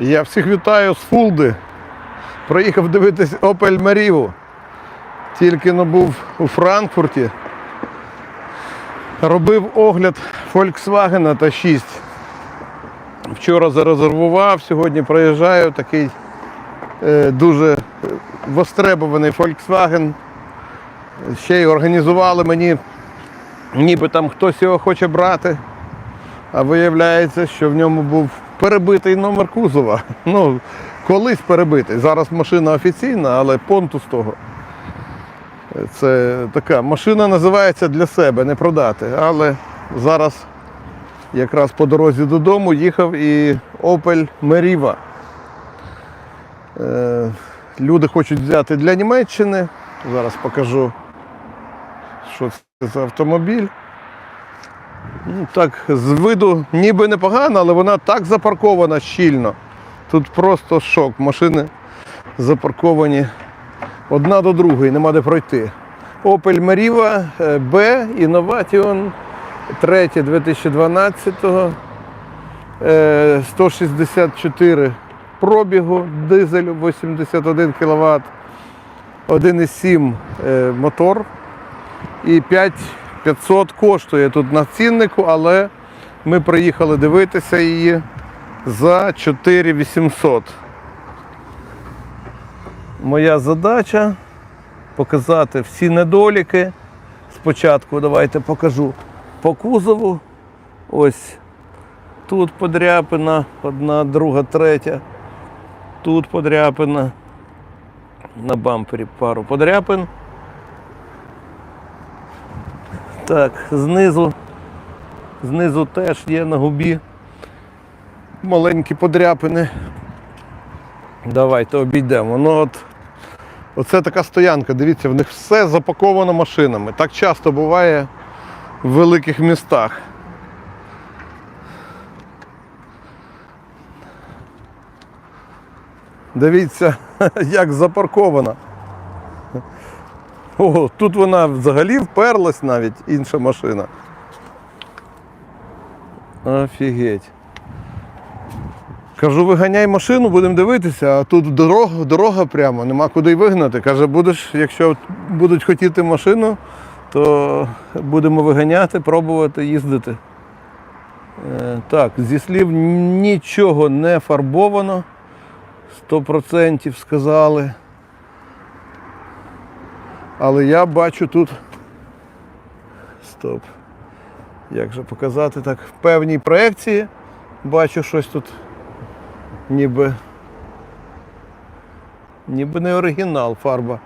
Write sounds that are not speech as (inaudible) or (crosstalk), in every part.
Я всіх вітаю з Фулди. Приїхав дивитись Opel Merivo. Тільки но був у Франкфурті. Робив огляд Volkswagen та 6. Вчора зарезервував, сьогодні приїжджаю. Такий е, дуже востребований Volkswagen. Ще й організували мені, ніби там хтось його хоче брати. А виявляється, що в ньому був перебитий номер кузова. (laughs) Ну, колись перебитий. Зараз машина офіційна, але понтус того. Це така машина називається для себе, не продати. Але зараз якраз по дорозі додому їхав і Opel Meriva. Е, Люди хочуть взяти для Німеччини. Зараз покажу, що це за автомобіль. Ну, так, з виду ніби непогано, але вона так запаркована щільно. Тут просто шок. Машини запарковані одна до другої, нема де пройти. Opel Meriva е, B Innovation 3 2012 е, 164 пробігу, дизель 81 кВт, 1,7 е, мотор і 5500 коштує тут на ціннику, але ми приїхали дивитися її за 4800. Моя задача показати всі недоліки. Спочатку давайте покажу по кузову. Ось тут подряпина, одна, друга, третя. Тут подряпина. На бампері пару подряпин. Так, знизу. Знизу теж є на губі маленькі подряпини. Давайте обійдемо. Ну от, оце така стоянка, дивіться, в них все запаковано машинами. Так часто буває в великих містах. Дивіться, (laughs) як запаркована. О, тут вона взагалі вперлась навіть інша машина. Офігеть. Кажу, виганяй машину, будемо дивитися, а тут дорога, дорога прямо, нема куди вигнати. Каже, будеш, якщо будуть хотіти машину, то будемо виганяти, пробувати їздити. Е, так, зі слів нічого не фарбовано. 100% сказали. Але я бачу тут. Стоп. Як же показати так? В певній проекції бачу щось тут ніби. Ніби не оригінал фарба.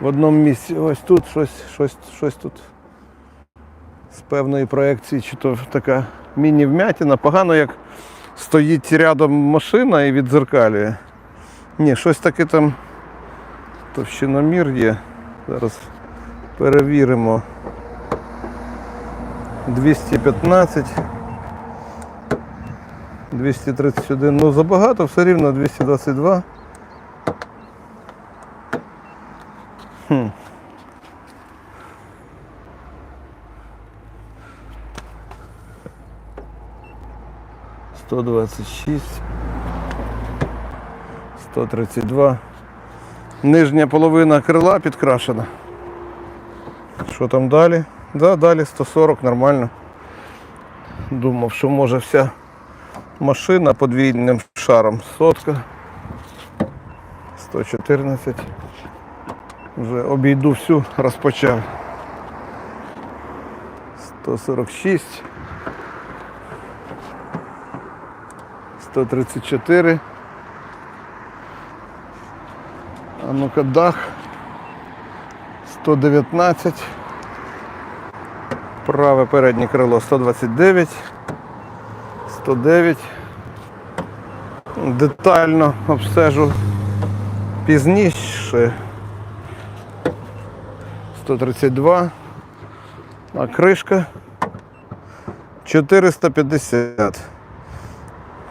В одному місці. Ось тут щось, щось, щось тут з певної проекції, чи то така міні-вмятина. Погано як стоїть рядом машина і відзеркалює. Ні, щось таке там товщиномір є. Зараз перевіримо. 215. 231. Ну забагато, все рівно 222. Хм. Сто двадцять шість. 132. Нижня половина крила підкрашена. Що там далі? Да, далі 140, нормально. Думав, що може вся машина подвійним шаром. Сотка. 114. Вже обійду всю, розпочав. 146. 134. А ну-ка дах. 119. Праве переднє крило 129. 109. Детально обстежу пізніше. 132. А кришка 450.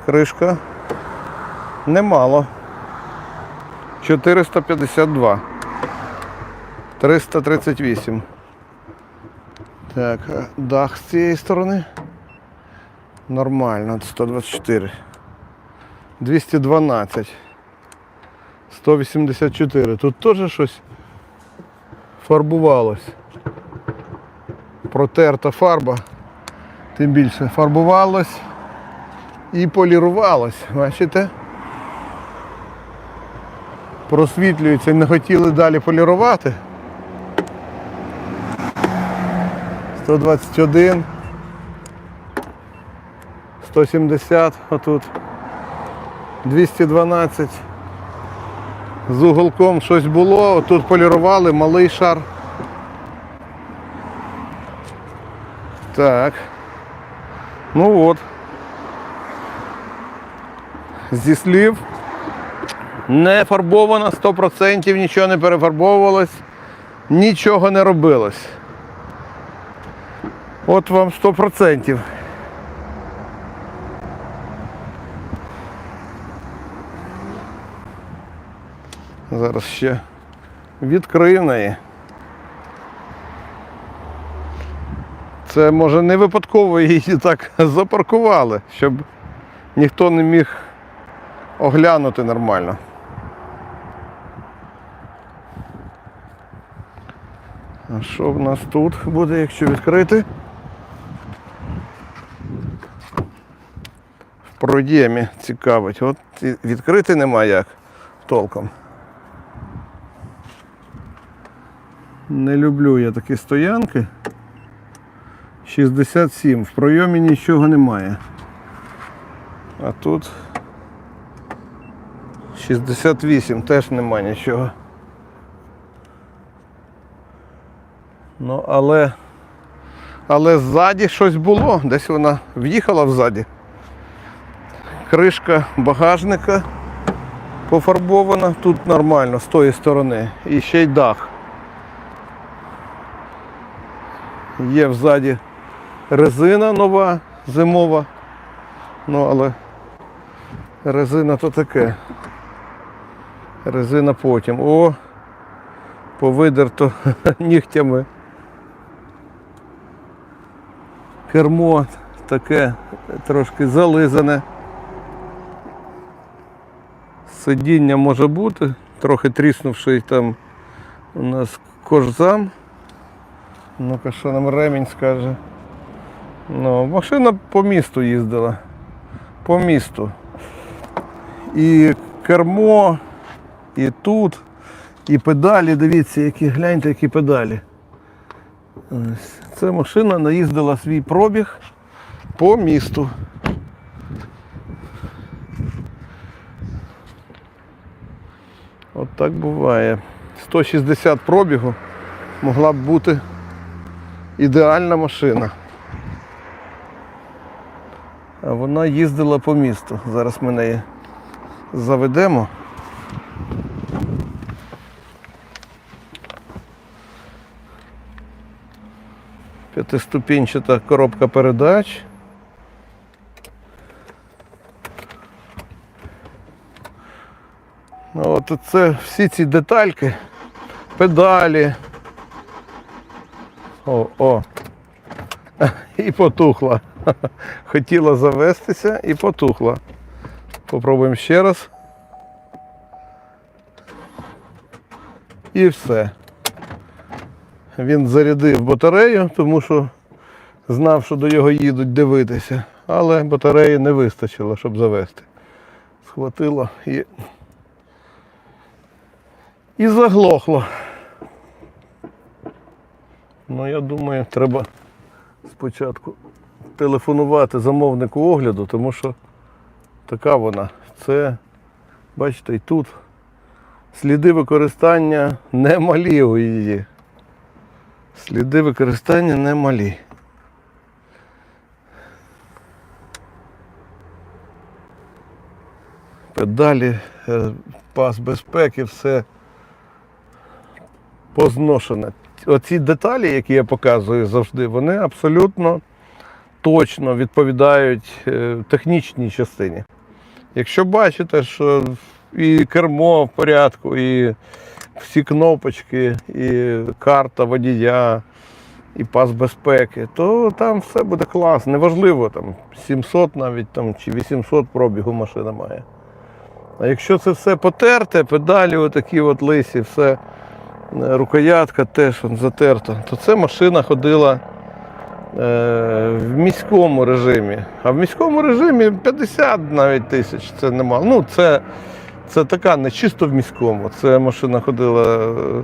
Кришка немало. 452. 338. Так, дах з цієї сторони. Нормально, 124. 212. 184. Тут теж щось фарбувалось. Протерта фарба. Тим більше фарбувалось і полірувалось. Бачите? Просвітлюється, не хотіли далі полірувати. 121. 170 отут. 212. З уголком щось було, тут полірували, малий шар. Так. Ну от. Зі слів. Не фарбовано 100%, нічого не перефарбовувалось, нічого не робилось. От вам 100%. Зараз ще відкрию неї. Це може не випадково її (laughs) так запаркували, щоб ніхто не міг оглянути нормально. А що в нас тут буде, якщо відкрити? В продємі цікавить. От відкрити нема як толком. Не люблю я такі стоянки. 67. В пройомі нічого немає. А тут 68, теж нема нічого. Ну, але. Але ззаді щось було, десь вона в'їхала взаді. Кришка багажника пофарбована, тут нормально, з тої сторони. І ще й дах. Є взаді резина нова, зимова. Ну, але резина то таке. Резина потім. О, повидерто (laughs) нігтями. Кермо таке трошки зализане. Сидіння може бути, трохи тріснувший там у нас кожзам. Ну-ка, що нам ремінь скаже. Ну, машина по місту їздила. По місту. І кермо, і тут, і педалі, дивіться, які гляньте, які педалі. Ось. Ця машина наїздила свій пробіг по місту. От так буває. 160 пробігу могла б бути ідеальна машина. А вона їздила по місту. Зараз ми неї заведемо. П'ятиступінчата коробка передач. Ну, От це всі ці детальки, педалі. О, о. (laughs) І потухла. (laughs) Хотіла завестися і потухла. Попробуємо ще раз. І все. Він зарядив батарею, тому що знав, що до його їдуть дивитися, але батареї не вистачило, щоб завести. Схватило і. І заглохло. Ну, я думаю, треба спочатку телефонувати замовнику огляду, тому що така вона. Це, бачите, і тут сліди використання немалі у її. Сліди використання немалі. Педалі, е, пас безпеки, все позношене. Оці деталі, які я показую завжди, вони абсолютно точно відповідають е, технічній частині. Якщо бачите, що і кермо в порядку, і всі кнопочки, і карта водія, і пас безпеки, то там все буде класно. Неважливо, там 700 навіть там, чи 800 пробігу машина має. А якщо це все потерте, педалі отакі от лисі, все, е, рукоятка теж затерта, то це машина ходила е, в міському режимі. А в міському режимі 50 навіть тисяч це немало. Ну, це, це така не чисто в міському. Це машина ходила е,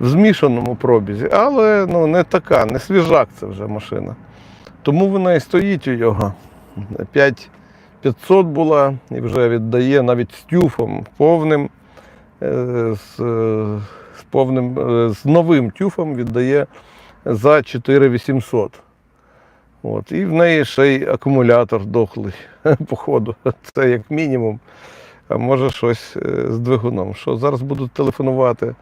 в змішаному пробізі, але ну, не така, не свіжак це вже машина. Тому вона і стоїть у його. 5500 була і вже віддає навіть з тюфом повним, е, з, е, з, повним, з новим тюфом віддає за 4800. От. І в неї ще й акумулятор дохлий, (laughs) походу. Це як мінімум. А може щось е, з двигуном. Що зараз будуть телефонувати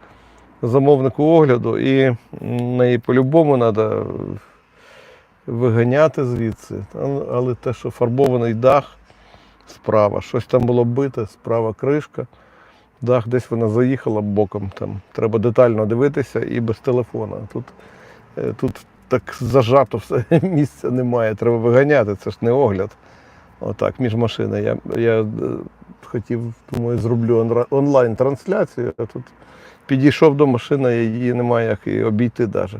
замовнику огляду, і неї по-любому треба виганяти звідси. Але те, що фарбований дах справа, щось там було бите, справа кришка. Дах десь вона заїхала боком. Там. Треба детально дивитися і без телефона. Тут, е, тут так зажато все, (laughs) місця немає. Треба виганяти, це ж не огляд. Отак, між машинами. Я, я е, хотів, думаю, зроблю онлайн-трансляцію, а тут підійшов до машини, її немає як і обійти навіть.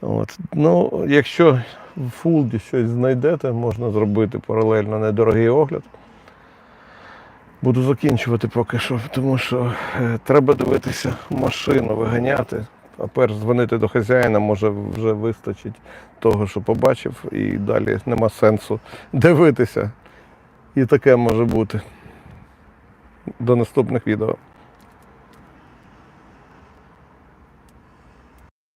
От. Ну, якщо в фулді щось знайдете, можна зробити паралельно недорогий огляд. Буду закінчувати поки що, тому що е, треба дивитися машину, виганяти. А перш дзвонити до хазяїна, може вже вистачить того, що побачив, і далі нема сенсу (laughs) дивитися. І таке може бути. До наступних відео.